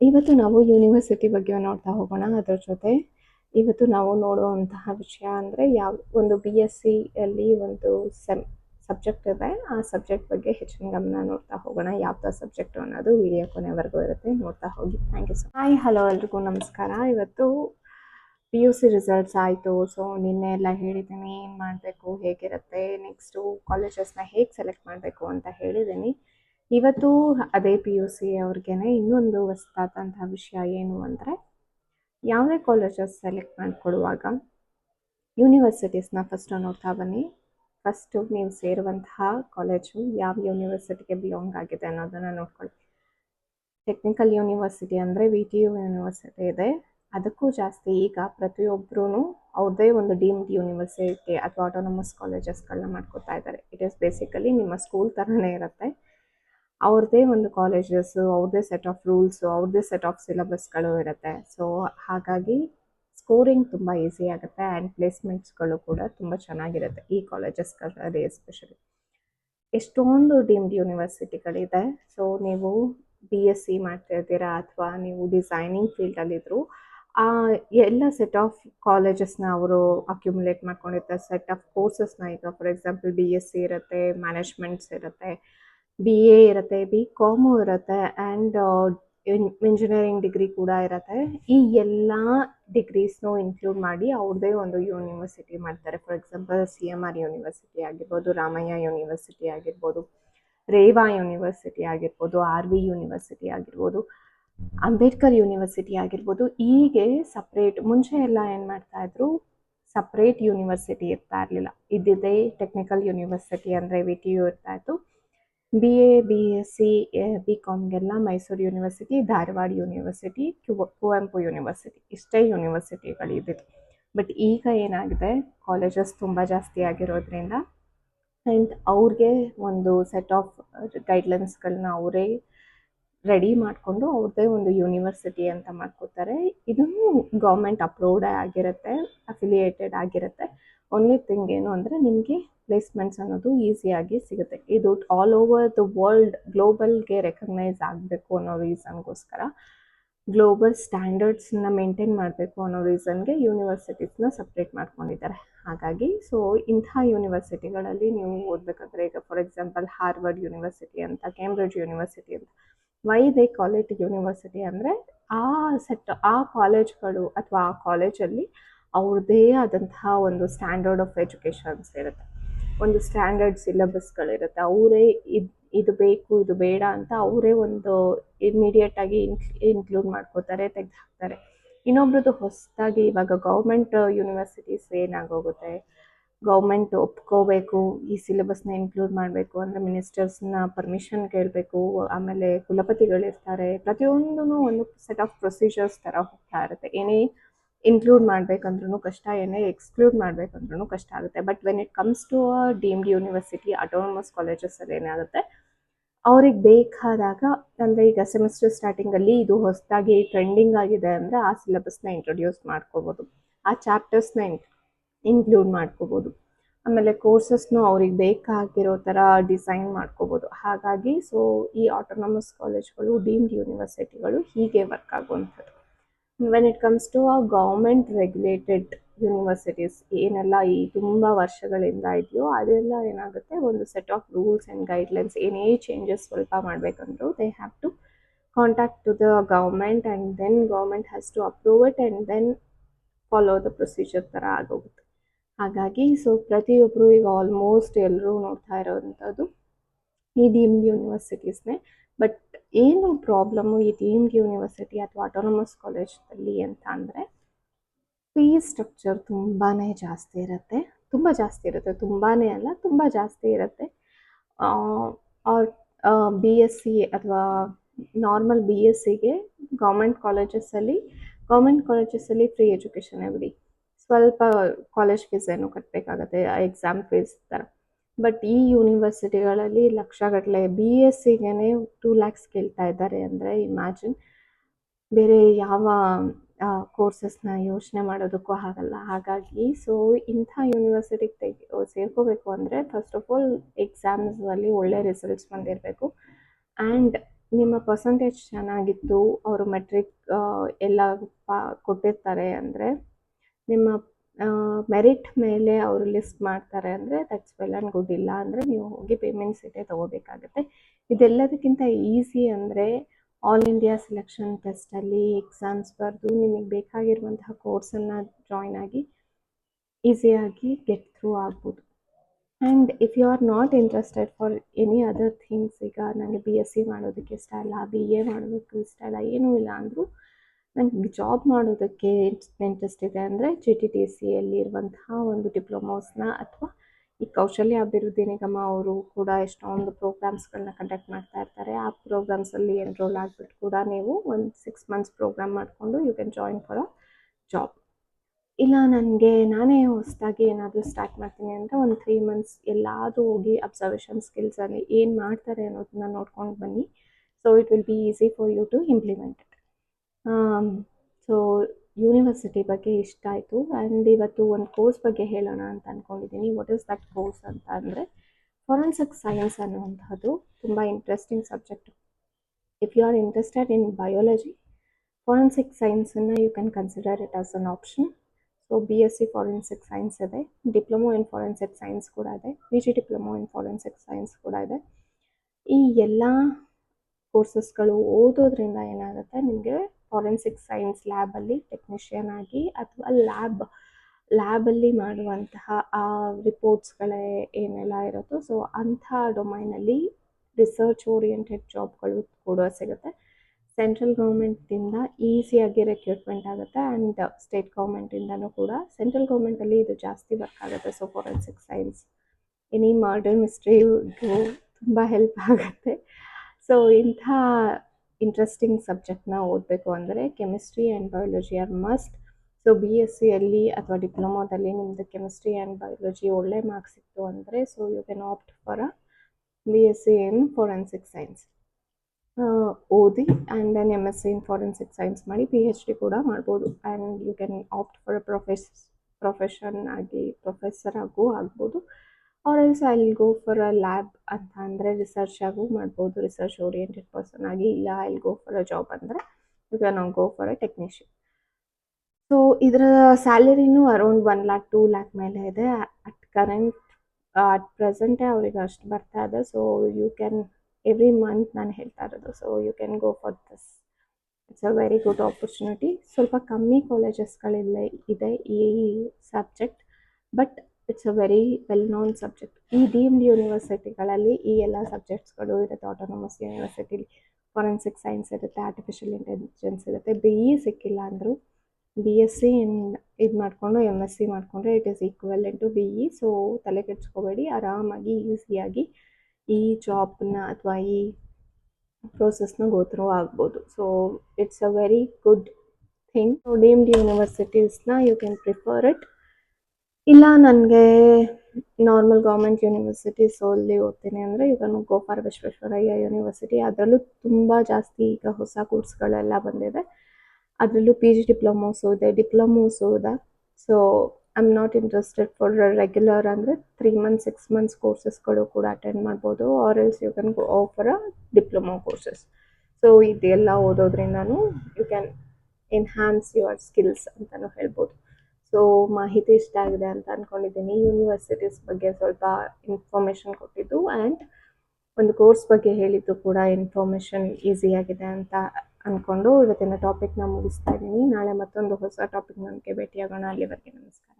ಇವತ್ತು ನಾವು ಯೂನಿವರ್ಸಿಟಿ ಬಗ್ಗೆ ನೋಡ್ತಾ ಹೋಗೋಣ, ಅದರ ಜೊತೆ ಇವತ್ತು ನಾವು ನೋಡುವಂತಹ ವಿಷಯ ಅಂದರೆ ಯಾವ, ಒಂದು ಬಿ ಎಸ್ ಸಿ ಅಲ್ಲಿ ಒಂದು ಸೆಮ್ ಸಬ್ಜೆಕ್ಟ್ ಇದೆ. ಆ ಸಬ್ಜೆಕ್ಟ್ ಬಗ್ಗೆ ಹೆಚ್ಚಿನ ಗಮನ ನೋಡ್ತಾ ಹೋಗೋಣ. ಯಾವ ಸಬ್ಜೆಕ್ಟ್ ಅನ್ನೋದು ವಿಡಿಯೋ ಕೊನೆವರೆಗೂ ಇರುತ್ತೆ. ನೋಡ್ತಾ ಹೋಗಿ. Thank you so hi hello ಎಲ್ರಿಗೂ. ನಮಸ್ಕಾರ. ಇವತ್ತು ಪಿ ಯು ಸಿ ರಿಸಲ್ಟ್ಸ್ ಆಯಿತು. ಸೊ ನಿನ್ನೆ ಎಲ್ಲ ಹೇಳಿದ್ದೀನಿ ಏನು ಮಾಡಬೇಕು, ಹೇಗಿರುತ್ತೆ ನೆಕ್ಸ್ಟು ಕಾಲೇಜಸ್ನ ಹೇಗೆ ಸೆಲೆಕ್ಟ್ ಮಾಡಬೇಕು ಅಂತ ಹೇಳಿದ್ದೀನಿ. ಇವತ್ತು ಅದೇ ಪಿ ಯು ಸಿ ಅವ್ರಿಗೆ ಇನ್ನೊಂದು ಹೊಸದಾದಂತಹ ವಿಷಯ ಏನು ಅಂದರೆ, ಯಾವುದೇ ಕಾಲೇಜಸ್ ಸೆಲೆಕ್ಟ್ ಮಾಡಿಕೊಡುವಾಗ ಯೂನಿವರ್ಸಿಟೀಸ್ನ ಫಸ್ಟು ನೋಡ್ತಾ ಬನ್ನಿ. ಫಸ್ಟು ನೀವು ಸೇರುವಂತಹ ಕಾಲೇಜು ಯಾವ ಯೂನಿವರ್ಸಿಟಿಗೆ ಬಿಲಾಂಗ್ ಆಗಿದೆ ಅನ್ನೋದನ್ನು ನೋಡ್ಕೊಳ್ಳಿ. ಟೆಕ್ನಿಕಲ್ ಯೂನಿವರ್ಸಿಟಿ ಅಂದರೆ ವಿ ಟಿ ಯು ಯೂನಿವರ್ಸಿಟಿ ಇದೆ. ಅದಕ್ಕೂ ಜಾಸ್ತಿ ಈಗ ಪ್ರತಿಯೊಬ್ಬರೂ ಅವ್ರದೇ ಒಂದು ಡೀಮ್ಡ್ ಯೂನಿವರ್ಸಿಟಿ ಅಥವಾ ಆಟೋನಮಸ್ ಕಾಲೇಜಸ್ಗಳನ್ನ ಮಾಡ್ಕೊತಾ ಇದ್ದಾರೆ. ಇಟ್ ಈಸ್ ಬೇಸಿಕಲಿ ನಿಮ್ಮ ಸ್ಕೂಲ್ ಥರನೇ ಇರುತ್ತೆ. ಅವ್ರದ್ದೇ ಒಂದು ಕಾಲೇಜಸ್ಸು ಅವ್ರದ್ದೇ ಸೆಟ್ ಆಫ್ ರೂಲ್ಸು ಅವ್ರದ್ದೇ ಸೆಟ್ ಆಫ್ ಸಿಲೆಬಸ್ಗಳು ಇರುತ್ತೆ. ಸೊ ಹಾಗಾಗಿ ಸ್ಕೋರಿಂಗ್ ತುಂಬ ಈಸಿ ಆಗುತ್ತೆ ಆ್ಯಂಡ್ ಪ್ಲೇಸ್ಮೆಂಟ್ಸ್ಗಳು ಕೂಡ ತುಂಬ ಚೆನ್ನಾಗಿರುತ್ತೆ ಈ ಕಾಲೇಜಸ್ಗಳಲ್ಲಿ ಎಸ್ಪೆಷಲಿ ಎಷ್ಟೊಂದು ಡೀಮ್ಡ್ ಯೂನಿವರ್ಸಿಟಿಗಳಿದೆ ಸೊ ನೀವು ಬಿ ಎಸ್ ಸಿ ಮಾಡ್ತಾ ಇದ್ದೀರಾ ಅಥವಾ ನೀವು ಡಿಸೈನಿಂಗ್ ಫೀಲ್ಡಲ್ಲಿದ್ದರೂ ಆ ಎಲ್ಲ ಸೆಟ್ ಆಫ್ ಕಾಲೇಜಸ್ನ ಅವರು ಅಕ್ಯುಮುಲೇಟ್ ಮಾಡ್ಕೊಂಡಿರ್ತಾರೆ. ಸೆಟ್ ಆಫ್ ಕೋರ್ಸಸ್ನ ಈಗ for example B S C ಇರುತ್ತೆ ಮ್ಯಾನೇಜ್ಮೆಂಟ್ಸ್ ಇರುತ್ತೆ. ಬಿ ಎ ಇರುತ್ತೆ ಬಿ ಕಾಮು ಇರುತ್ತೆ ಆ್ಯಂಡ್ ಇಂಜಿನಿಯರಿಂಗ್ ಡಿಗ್ರಿ ಕೂಡ ಇರುತ್ತೆ. ಈ ಎಲ್ಲ ಡಿಗ್ರೀಸ್ನು ಇನ್ಕ್ಲೂಡ್ ಮಾಡಿ ಅವ್ರದ್ದೇ ಒಂದು ಯೂನಿವರ್ಸಿಟಿ ಮಾಡ್ತಾರೆ. For example C M R university ಆಗಿರ್ಬೋದು, ರಾಮಯ್ಯ ಯೂನಿವರ್ಸಿಟಿ ಆಗಿರ್ಬೋದು, ರೇವಾ ಯೂನಿವರ್ಸಿಟಿ ಆಗಿರ್ಬೋದು ಆರ್ ವಿ ಯೂನಿವರ್ಸಿಟಿ ಆಗಿರ್ಬೋದು, ಅಂಬೇಡ್ಕರ್ ಯೂನಿವರ್ಸಿಟಿ ಆಗಿರ್ಬೋದು, ಹೀಗೆ ಸಪ್ರೇಟ್ ಮುಂಚೆ ಎಲ್ಲ ಏನು ಮಾಡ್ತಾ ಇದ್ರು ಸಪ್ರೇಟ್ ಯೂನಿವರ್ಸಿಟಿ ಇರ್ತಾ ಇರಲಿಲ್ಲ. ಇದ್ದಿದ್ದೇ ಟೆಕ್ನಿಕಲ್ ಯೂನಿವರ್ಸಿಟಿ ಅಂದರೆ ವಿ ಟಿ ಯು ಇರ್ತಾ ಇತ್ತು. B A B S C B ಕಾಮ್ಗೆಲ್ಲ Mysuru university Dharwad university Kuvempu university ಇಷ್ಟೇ ಯೂನಿವರ್ಸಿಟಿಗಳಿದೆ ಬಟ್ ಈಗ ಏನಾಗಿದೆ? ಕಾಲೇಜಸ್ ತುಂಬ ಜಾಸ್ತಿ ಆಗಿರೋದ್ರಿಂದ ಆ್ಯಂಡ್ ಅವ್ರಿಗೆ ಒಂದು ಸೆಟ್ ಆಫ್ ಗೈಡ್ಲೈನ್ಸ್ಗಳನ್ನ ಅವರೇ ರೆಡಿ ಮಾಡಿಕೊಂಡು ಅವ್ರದ್ದೇ ಒಂದು ಯೂನಿವರ್ಸಿಟಿ ಅಂತ ಮಾಡ್ಕೋತಾರೆ. ಇದನ್ನು ಗೌರ್ಮೆಂಟ್ ಅಪ್ರೂವ್ಡ್ ಆಗಿರುತ್ತೆ ಅಫಿಲಿಯೇಟೆಡ್ ಆಗಿರುತ್ತೆ. ಓನ್ಲಿ ಥಿಂಗ್ ಏನು ಅಂದರೆ ನಿಮಗೆ ಪ್ಲೇಸ್ಮೆಂಟ್ಸ್ ಅನ್ನೋದು ಈಸಿಯಾಗಿ ಸಿಗುತ್ತೆ. ಇದು ಆಲ್ ಓವರ್ ದ ವರ್ಲ್ಡ್ ಗ್ಲೋಬಲ್ಗೆ ರೆಕಗ್ನೈಸ್ ಆಗಬೇಕು ಅನ್ನೋ ರೀಸನ್ಗೋಸ್ಕರ ಗ್ಲೋಬಲ್ ಸ್ಟ್ಯಾಂಡರ್ಡ್ಸ್ನ ಮೇಂಟೈನ್ ಮಾಡಬೇಕು ಅನ್ನೋ ರೀಸನ್ಗೆ ಯೂನಿವರ್ಸಿಟೀಸ್ನ ಸಪ್ರೇಟ್ ಮಾಡ್ಕೊಂಡಿದ್ದಾರೆ. ಹಾಗಾಗಿ ಸೊ ಇಂಥ ಯೂನಿವರ್ಸಿಟಿಗಳಲ್ಲಿ ನೀವು ಓದಬೇಕಾದ್ರೆ ಈಗ ಫಾರ್ ಎಕ್ಸಾಂಪಲ್ ಹಾರ್ವರ್ಡ್ ಯೂನಿವರ್ಸಿಟಿ ಅಂತ ಕೇಂಬ್ರಿಡ್ಜ್ ಯೂನಿವರ್ಸಿಟಿ ಅಂತ ವೈ ದೇ ಕಾಲೇಜ್ ಯೂನಿವರ್ಸಿಟಿ ಅಂದರೆ ಆ ಸೆಟ್ ಆ ಕಾಲೇಜ್ಗಳು ಅಥವಾ ಆ ಕಾಲೇಜಲ್ಲಿ ಅವ್ರದ್ದೇ ಆದಂತಹ ಒಂದು ಸ್ಟ್ಯಾಂಡರ್ಡ್ ಆಫ್ ಎಜುಕೇಷನ್ಸ್ ಇರುತ್ತೆ. ಒಂದು ಸ್ಟ್ಯಾಂಡರ್ಡ್ ಸಿಲೆಬಸ್ಗಳಿರುತ್ತೆ ಅವರೇ ಇದು ಇದು ಬೇಕು, ಇದು ಬೇಡ ಅಂತ ಅವರೇ ಒಂದು ಇಮಿಡಿಯೇಟಾಗಿ ಇನ್ಕ್ಲೂಡ್ ಮಾಡ್ಕೋತಾರೆ ತೆಗೆದು ಹಾಕ್ತಾರೆ ಇನ್ನೊಬ್ರದ್ದು ಹೊಸದಾಗಿ ಇವಾಗ ಗೌರ್ಮೆಂಟ್ ಯೂನಿವರ್ಸಿಟೀಸ್ ಏನಾಗೋಗುತ್ತೆ? ಗೌರ್ಮೆಂಟ್ ಒಪ್ಕೋಬೇಕು, ಈ ಸಿಲೆಬಸ್ನ ಇನ್ಕ್ಲೂಡ್ ಮಾಡಬೇಕು ಅಂದರೆ ಮಿನಿಸ್ಟರ್ಸ್ನ ಪರ್ಮಿಷನ್ ಕೇಳಬೇಕು, ಆಮೇಲೆ ಕುಲಪತಿಗಳಿರ್ತಾರೆ. ಪ್ರತಿಯೊಂದೂ ಒಂದು ಸೆಟ್ ಆಫ್ ಪ್ರೊಸೀಜರ್ಸ್ ಥರ ಹೋಗ್ತಾ ಇರುತ್ತೆ. ಏನೇ ಇನ್ಕ್ಲೂಡ್ ಮಾಡಬೇಕಂದ್ರೂ ಕಷ್ಟ, ಏನೇ ಎಕ್ಸ್ಕ್ಲೂಡ್ ಮಾಡಬೇಕಂದ್ರೂ ಕಷ್ಟ ಆಗುತ್ತೆ. But when it comes to a deemed university autonomous ಕಾಲೇಜಸ್ಸಲ್ಲಿ ಏನಾಗುತ್ತೆ ಅವ್ರಿಗೆ ಬೇಕಾದಾಗ, ಅಂದರೆ ಈಗ ಸೆಮಿಸ್ಟರ್ ಸ್ಟಾರ್ಟಿಂಗಲ್ಲಿ ಇದು ಹೊಸದಾಗಿ ಟ್ರೆಂಡಿಂಗ್ ಆಗಿದೆ ಅಂದರೆ ಆ ಸಿಲೆಬಸ್ನ ಇಂಟ್ರೊಡ್ಯೂಸ್ ಮಾಡ್ಕೋಬೋದು. ಆ ಚಾಪ್ಟರ್ಸ್ನ ಇನ್ಕ್ಲೂಡ್ ಮಾಡ್ಕೋಬೋದು. ಆಮೇಲೆ ಕೋರ್ಸಸ್ನು ಅವ್ರಿಗೆ ಬೇಕಾಗಿರೋ ಥರ ಡಿಸೈನ್ ಮಾಡ್ಕೋಬೋದು. ಹಾಗಾಗಿ ಸೊ ಈ ಆಟೋನಮಸ್ ಕಾಲೇಜ್ಗಳು ಡೀಮ್ಡ್ ಯೂನಿವರ್ಸಿಟಿಗಳು ಹೀಗೆ ವರ್ಕ್ ಆಗುವಂಥದ್ದು. When it comes to a government regulated universities ಏನೆಲ್ಲ ಈ ತುಂಬ ವರ್ಷಗಳಿಂದ ಇದೆಯೋ ಅದೆಲ್ಲ ಏನಾಗುತ್ತೆ? ಒಂದು set of rules and guidelines ಏನೇ ಚೇಂಜಸ್ ಸ್ವಲ್ಪ ಮಾಡಬೇಕಂದ್ರೂ they have to contact to the government and then government has to approve it and then follow the procedure ಥರ ಆಗೋಗುತ್ತೆ. ಹಾಗಾಗಿ ಸೊ ಪ್ರತಿಯೊಬ್ಬರು ಈಗ ಆಲ್ಮೋಸ್ಟ್ ಎಲ್ಲರೂ ನೋಡ್ತಾ ಇರೋವಂಥದ್ದು ಈ ಡೀಮ್ಡ್ ಯೂನಿವರ್ಸಿಟೀಸ್ನೇ ಬಟ್ ಏನು ಪ್ರಾಬ್ಲಮ್ಮು ಈ ಡೀಮ್ಡ್ ಯೂನಿವರ್ಸಿಟಿ ಅಥವಾ ಆಟೋನಮಸ್ ಕಾಲೇಜಲ್ಲಿ ಅಂತ ಅಂದರೆ ಫೀಸ್ ಸ್ಟ್ರಕ್ಚರ್ ತುಂಬಾ ಜಾಸ್ತಿ ಇರುತ್ತೆ. ತುಂಬ ಜಾಸ್ತಿ ಇರುತ್ತೆ. ತುಂಬಾ ಅಲ್ಲ, ತುಂಬ ಜಾಸ್ತಿ ಇರುತ್ತೆ. ಬಿ ಎಸ್ ಸಿ ಅಥವಾ ನಾರ್ಮಲ್ ಬಿ ಎಸ್ ಸಿಗೆ ಗೌರ್ಮೆಂಟ್ ಕಾಲೇಜಸ್ಸಲ್ಲಿ ಗೌರ್ಮೆಂಟ್ ಕಾಲೇಜಸ್ಸಲ್ಲಿ ಫ್ರೀ ಎಜುಕೇಷನ್ ಬಿಡಿ. ಸ್ವಲ್ಪ ಕಾಲೇಜ್ ಫೀಸ್ ಏನು ಕಟ್ಟಬೇಕಾಗತ್ತೆ ಎಕ್ಸಾಮ್ ಫೀಸ್ ಥರ ಬಟ್ ಈ ಯೂನಿವರ್ಸಿಟಿಗಳಲ್ಲಿ ಲಕ್ಷಗಟ್ಟಲೆ ಬಿ ಎಸ್ ಸಿಗೆ ಟೂ ಲ್ಯಾಕ್ಸ್ ಕೇಳ್ತಾ ಇದ್ದಾರೆ ಅಂದರೆ ಇಮ್ಯಾಜಿನ್ ಬೇರೆ ಯಾವ ಕೋರ್ಸಸ್ನ ಯೋಚನೆ ಮಾಡೋದಕ್ಕೂ ಆಗಲ್ಲ. ಹಾಗಾಗಿ ಸೊ ಇಂಥ ಯೂನಿವರ್ಸಿಟಿಗೆ ತೆಗಿ ಸೇರ್ಕೋಬೇಕು ಅಂದರೆ ಫಸ್ಟ್ ಆಫ್ ಆಲ್ ಎಕ್ಸಾಮ್ಸಲ್ಲಿ ಒಳ್ಳೆ ರಿಸಲ್ಟ್ಸ್ ಬಂದಿರಬೇಕು. ಆ್ಯಂಡ್ ನಿಮ್ಮ ಪರ್ಸಂಟೇಜ್ ಚೆನ್ನಾಗಿತ್ತು ಅವರು ಮೆಟ್ರಿಕ್ ಎಲ್ಲ ಪಾ, ಕೊಟ್ಟಿರ್ತಾರೆ ಅಂದರೆ ನಿಮ್ಮ ಮೆರಿಟ್ ಮೇಲೆ ಅವರು ಲಿಸ್ಟ್ ಮಾಡ್ತಾರೆ ಅಂದರೆ ದಟ್ಸ್ ವೆಲ್ ಆ್ಯಂಡ್ ಗುಡ್ ಇಲ್ಲ ಅಂದರೆ ನೀವು ಹೋಗಿ ಪೇಮೆಂಟ್ ಸೀಟೇ ತೊಗೋಬೇಕಾಗತ್ತೆ. ಇದೆಲ್ಲದಕ್ಕಿಂತ ಈಸಿ ಅಂದರೆ ಆಲ್ ಇಂಡಿಯಾ ಸೆಲೆಕ್ಷನ್ ಟೆಸ್ಟಲ್ಲಿ ಎಕ್ಸಾಮ್ಸ್ ಬರೆದು ನಿಮಗೆ ಬೇಕಾಗಿರುವಂತಹ ಕೋರ್ಸನ್ನು ಜಾಯ್ನ್ ಆಗಿ ಈಸಿಯಾಗಿ ಗೆಟ್ ಥ್ರೂ ಆಗ್ಬೋದು. And if you are not interested for any other things ಈಗ ನನಗೆ ಬಿ ಎಸ್ ಸಿ ಮಾಡೋದಕ್ಕೆ ಇಷ್ಟ ಇಲ್ಲ ಬಿ ಎ ಮಾಡೋದಕ್ಕೆ ಇಷ್ಟ ಇಲ್ಲ, ಏನೂ ಇಲ್ಲ ಅಂದರೂ ನನಗೆ ಜಾಬ್ ಮಾಡೋದಕ್ಕೆ ಇಂಟ್ರೆಸ್ಟ್ ಇದೆ ಅಂದರೆ ಜಿ ಟಿ ಟಿ ಸಿ ಅಲ್ಲಿ ಇರುವಂತಹ ಒಂದು ಡಿಪ್ಲೊಮೋಸ್ನ ಅಥವಾ ಈ ಕೌಶಲ್ಯ ಅಭಿವೃದ್ಧಿ ನಿಗಮ ಅವರು ಕೂಡ ಎಷ್ಟೊಂದು ಪ್ರೋಗ್ರಾಮ್ಸ್ಗಳನ್ನ ಕಂಡಕ್ಟ್ ಮಾಡ್ತಾ ಇರ್ತಾರೆ. ಆ ಪ್ರೋಗ್ರಾಮ್ಸಲ್ಲಿ ಎನ್ರೋಲ್ ಆಗಿಬಿಟ್ಟು ಕೂಡ ನೀವು ಒಂದು ಸಿಕ್ಸ್ ಮಂತ್ಸ್ ಪ್ರೋಗ್ರಾಮ್ ಮಾಡಿಕೊಂಡು you can join for a job ಇಲ್ಲ, ನನಗೆ ನಾನೇ ಹೊಸದಾಗಿ ಏನಾದರೂ ಸ್ಟಾರ್ಟ್ ಮಾಡ್ತೀನಿ ಅಂದರೆ ಒಂದು ತ್ರೀ ಮಂತ್ಸ್ ಎಲ್ಲಾದರೂ ಹೋಗಿ ಅಬ್ಸರ್ವೇಷನ್ ಸ್ಕಿಲ್ಸಲ್ಲಿ ಏನು ಮಾಡ್ತಾರೆ ಅನ್ನೋದನ್ನ ನೋಡ್ಕೊಂಡು ಬನ್ನಿ. So it will be easy for you to implement so university ಬಗ್ಗೆ ಇಷ್ಟ ಆಯಿತು. ಆ್ಯಂಡ್ ಇವತ್ತು ಒಂದು ಕೋರ್ಸ್ ಬಗ್ಗೆ ಹೇಳೋಣ ಅಂತ ಅಂದ್ಕೊಂಡಿದ್ದೀನಿ ವಾಟ್ ಈಸ್ ದಟ್ ಕೋರ್ಸ್ ಅಂತ ಅಂದರೆ ಫೊರೆನ್ಸಿಕ್ ಸೈನ್ಸ್ ಅನ್ನುವಂಥದ್ದು. ತುಂಬ interesting subject if you are interested in biology forensic ಸೈನ್ಸನ್ನು you can consider it as an option so B S C forensic science ಇದೆ. ಡಿಪ್ಲೊಮೊ ಇನ್ ಫಾರೆನ್ಸಿಕ್ ಸೈನ್ಸ್ ಕೂಡ ಇದೆ. P G diploma in forensic science ಕೂಡ ಇದೆ. ಈ ಎಲ್ಲ ಕೋರ್ಸಸ್ಗಳು ಓದೋದ್ರಿಂದ ಏನಾಗುತ್ತೆ? ನಿಮಗೆ ಫಾರೆನ್ಸಿಕ್ ಸೈನ್ಸ್ ಲ್ಯಾಬಲ್ಲಿ ಟೆಕ್ನಿಷಿಯನ್ ಆಗಿ ಅಥವಾ ಲ್ಯಾಬ್ ಲ್ಯಾಬಲ್ಲಿ ಮಾಡುವಂತಹ, ಆ ರಿಪೋರ್ಟ್ಸ್ಗಳೇ ಏನೆಲ್ಲ ಇರುತ್ತೋ ಸೊ ಅಂಥ ಡೊಮೈನಲ್ಲಿ ರಿಸರ್ಚ್ ಓರಿಯೆಂಟೆಡ್ ಜಾಬ್ಗಳು ಕೂಡ ಸಿಗುತ್ತೆ. ಸೆಂಟ್ರಲ್ ಗೌರ್ಮೆಂಟಿಂದ ಈಸಿಯಾಗಿ ರೆಕ್ರೂಟ್ಮೆಂಟ್ ಆಗುತ್ತೆ ಆ್ಯಂಡ್ ಸ್ಟೇಟ್ ಗೌರ್ಮೆಂಟಿಂದನೂ ಕೂಡ. ಸೆಂಟ್ರಲ್ ಗೌರ್ಮೆಂಟಲ್ಲಿ ಇದು ಜಾಸ್ತಿ ವರ್ಕ್ ಆಗುತ್ತೆ so forensic science any murder ಮಿಸ್ಟ್ರಿಗೂ ತುಂಬ ಹೆಲ್ಪ್ ಆಗುತ್ತೆ. ಸೊ ಇಂಥ ಇಂಟ್ರೆಸ್ಟಿಂಗ್ ಸಬ್ಜೆಕ್ಟ್ನ ಓದಬೇಕು ಅಂದರೆ chemistry and biology are must so B S ಸಿಯಲ್ಲಿ ಅಥವಾ ಡಿಪ್ಲೊಮೋದಲ್ಲಿ ನಿಮ್ಮದು ಕೆಮಿಸ್ಟ್ರಿ ಆ್ಯಂಡ್ ಬಯಾಲಜಿ ಒಳ್ಳೆ ಮಾರ್ಕ್ಸ್ ಇತ್ತು ಅಂದರೆ so you can opt for a B S C in forensic science ಓದಿ and then M S C in forensic science ಮಾಡಿ P H D ಕೂಡ ಮಾಡ್ಬೋದು. And you can opt for profess profession ಆಗಿ professor ಆಗು ಆಗ್ಬೋದು. Or else I will go for a lab ಅಂತ ಅಂದರೆ research ಆಗು ಮಾಡ್ಬೋದು. ರಿಸರ್ಚ್ ಓರಿಯೆಂಟೆಡ್ ಪರ್ಸನ್ ಆಗಿ ಇಲ್ಲ I will go for a job ಅಂದರೆ you can go for a technician so ಇದರ ಸ್ಯಾಲರಿನೂ around one lakh two lakh ಮೇಲೆ ಇದೆ. ಅಟ್ ಕರೆಂಟ್ ಅಟ್ ಪ್ರೆಸೆಂಟೇ ಅವ್ರಿಗೆ ಅಷ್ಟು ಬರ್ತಾ ಇದೆ. So you can every month ನಾನು ಹೇಳ್ತಾ ಇರೋದು. So you can go for this it's a very good opportunity ಸ್ವಲ್ಪ ಕಮ್ಮಿ ಕಾಲೇಜಸ್ಗಳಿಲ್ಲ ಇದೆ ಈ subject but it's a very well known subject ಈ ಡೀಮ್ಡ್ ಯೂನಿವರ್ಸಿಟಿಗಳಲ್ಲಿ ಈ ಎಲ್ಲ ಸಬ್ಜೆಕ್ಟ್ಸ್ಗಳು ಇರುತ್ತೆ. ಆಟೋನಮಸ್ ಯೂನಿವರ್ಸಿಟಿಲಿ ಫಾರೆನ್ಸಿಕ್ ಸೈನ್ಸ್ ಇರುತ್ತೆ ಆರ್ಟಿಫಿಷಿಯಲ್ ಇಂಟೆಲಿಜೆನ್ಸ್ ಇರುತ್ತೆ. ಬಿ ಇ ಸಿಕ್ಕಿಲ್ಲ ಅಂದರೂ ಬಿ ಎಸ್ ಸಿ ಇನ್ ಇದು ಮಾಡಿಕೊಂಡು ಎಂ ಎಸ್ ಸಿ ಮಾಡಿಕೊಂಡ್ರೆ it is equal to B E so ತಲೆ ಕೆಡ್ಸ್ಕೋಬೇಡಿ. ಆರಾಮಾಗಿ ಈಸಿಯಾಗಿ ಈ ಜಾಬ್ನ ಅಥವಾ ಈ ಪ್ರೋಸೆಸ್ನ ಗೋತ್ರೂ ಆಗ್ಬೋದು. So it's a very good thing so deemed ಯೂನಿವರ್ಸಿಟೀಸ್ನ you can prefer it ಇಲ್ಲ, ನನಗೆ ನಾರ್ಮಲ್ ಗೌರ್ಮೆಂಟ್ ಯೂನಿವರ್ಸಿಟಿ ಅಲ್ಲಿ ಓದ್ತೀನಿ ಅಂದರೆ ಈಗ ಗೋ ಫಾರ್ ವಿಶ್ವೇಶ್ವರಯ್ಯ ಯೂನಿವರ್ಸಿಟಿ ಅದರಲ್ಲೂ ತುಂಬ ಜಾಸ್ತಿ ಈಗ ಹೊಸ ಕೋರ್ಸ್ಗಳೆಲ್ಲ ಬಂದಿದೆ. ಅದರಲ್ಲೂ ಪಿ ಜಿ ಡಿಪ್ಲೊಮೋಸು ಇದೆ ಡಿಪ್ಲೊಮೋಸು ಇದೆ so I am not interested for regular ಅಂದರೆ ತ್ರೀ ಮಂತ್ಸ್ ಸಿಕ್ಸ್ ಮಂತ್ಸ್ ಕೋರ್ಸಸ್ಗಳು ಕೂಡ ಅಟೆಂಡ್ ಮಾಡ್ಬೋದು or else you can go for a diploma courses so ಇದೆಲ್ಲ ಓದೋದ್ರಿಂದನೂ you can enhance your skills ಅಂತಲೂ ಹೇಳ್ಬೋದು. ಸೊ ಮಾಹಿತಿ ಇಷ್ಟ ಆಗಿದೆ ಅಂತ ಅಂದ್ಕೊಂಡಿದ್ದೀನಿ ಯೂನಿವರ್ಸಿಟೀಸ್ ಬಗ್ಗೆ ಸ್ವಲ್ಪ ಇನ್ಫಾರ್ಮೇಷನ್ ಕೊಟ್ಟಿದ್ದು ಆ್ಯಂಡ್ ಒಂದು ಕೋರ್ಸ್ ಬಗ್ಗೆ ಹೇಳಿದ್ದು ಕೂಡ ಇನ್ಫಾರ್ಮೇಷನ್ ಈಸಿಯಾಗಿದೆ ಅಂತ ಅಂದ್ಕೊಂಡು ಇವತ್ತಿನ ಟಾಪಿಕ್ನ ಮುಗಿಸ್ತಾ ಇದ್ದೀನಿ. ನಾಳೆ ಮತ್ತೊಂದು ಹೊಸ ಟಾಪಿಕ್ ನನಗೆ ಭೇಟಿಯಾಗೋಣ. ಅಲ್ಲಿವರೆಗೆ ನಮಸ್ಕಾರ.